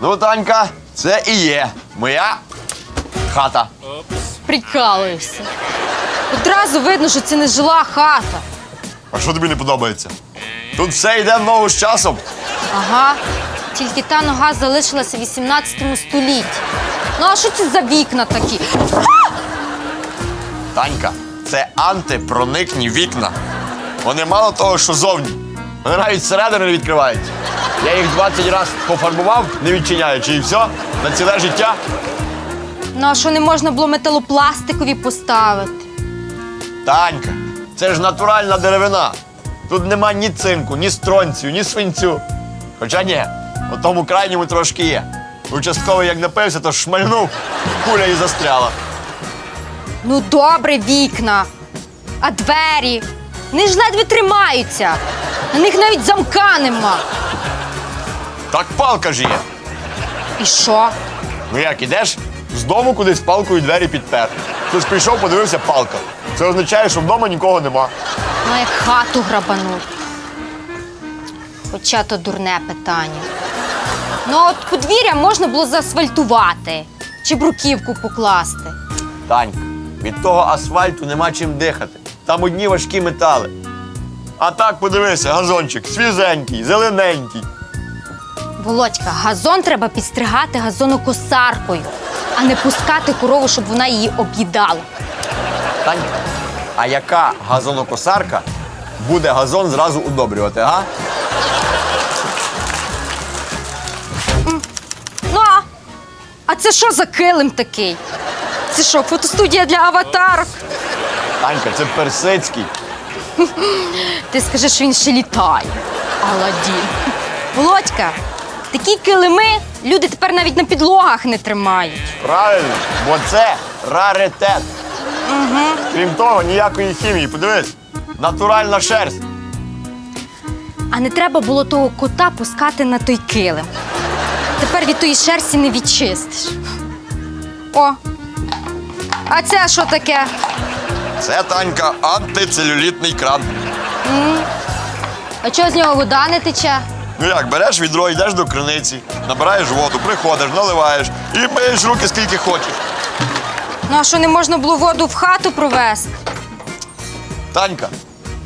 Ну, Танька, це і є моя хата. Прикалуєшся. Одразу видно, що це не жила хата. А що тобі не подобається? Тут все йде в ногу з часом. Ага. Тільки та нога залишилася в 18 столітті. Ну а що це за вікна такі? Танька, це антипроникні вікна. Вони мало того, що зовні. Вони навіть зсередини не відкривають. Я їх 20 разів пофарбував, не відчиняючи, і все, на ціле життя. Ну а що не можна було металопластикові поставити? Танька, це ж натуральна деревина. Тут нема ні цинку, ні стронцію, ні свинцю. Хоча ні, у тому крайньому трошки є. Участковий як напився, то шмальнув, куля і застряла. Ну добре, вікна. А двері? Вони ж ледве тримаються. На них навіть замка нема. Так палка ж є. І що? Ну як ідеш, з дому кудись палкою двері підпер. Хтось прийшов, подивився палка. Це означає, що вдома нікого нема. Ну, як хату грабануть. Хоча то дурне питання. Ну, от подвір'я можна було заасфальтувати чи бруківку покласти. Танька, від того асфальту нема чим дихати. Там одні важкі метали. А так подивися, газончик свіженький, зелененький. Володька, газон треба підстригати газонокосаркою, а не пускати корову, щоб вона її об'їдала. Танька, а яка газонокосарка буде газон зразу удобрювати, га? Ну, а, а це що за килим такий? Це що, фотостудія для аватарок? Танька, це персидський. Ти скажи, що він ще літає. Аладдін. Володька, такі килими люди тепер навіть на підлогах не тримають. Правильно, бо це раритет. Крім того, ніякої хімії. Подивись, натуральна шерсть. А не треба було того кота пускати на той килим. Тепер від тої шерсті не відчистиш. О! А це що таке? Це Танька антицелюлітний кран. А чого з нього вода не тече? Ну як, береш відро, йдеш до криниці, набираєш воду, приходиш, наливаєш і миєш руки скільки хочеш. Ну а що не можна було воду в хату провести? Танька,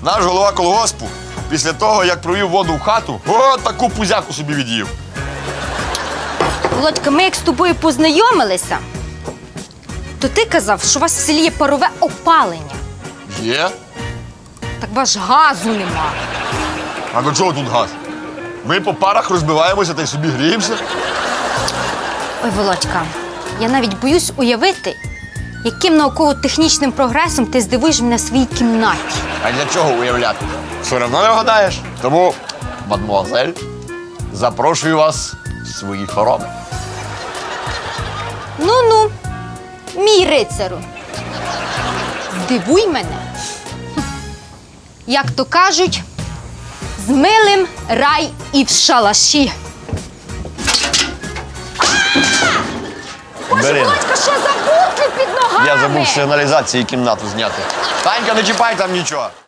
наш голова колгоспу, після того, як провів воду в хату, о, таку пузяку собі від'їв. Володька, ми як з тобою познайомилися, то ти казав, що у вас в селі є парове опалення. Є? Так ваш газу нема. А до чого тут газ? Ми по парах розбиваємося та й собі гріємося. Ой, Володька, я навіть боюсь уявити, яким науково-технічним прогресом ти здивуєш мене в своїй кімнаті. А для чого уявляти? Все одно не вгадаєш. Тому, мадмуазель, запрошую вас в свої хороми. Ну-ну, мій рицару. Здивуй мене. Як то кажуть, з милим рай і в шалаші. Боже, Бери. Володька, що за бутли під ногами? Я забув сигналізації кімнату зняти. Танька, не чіпай там нічого.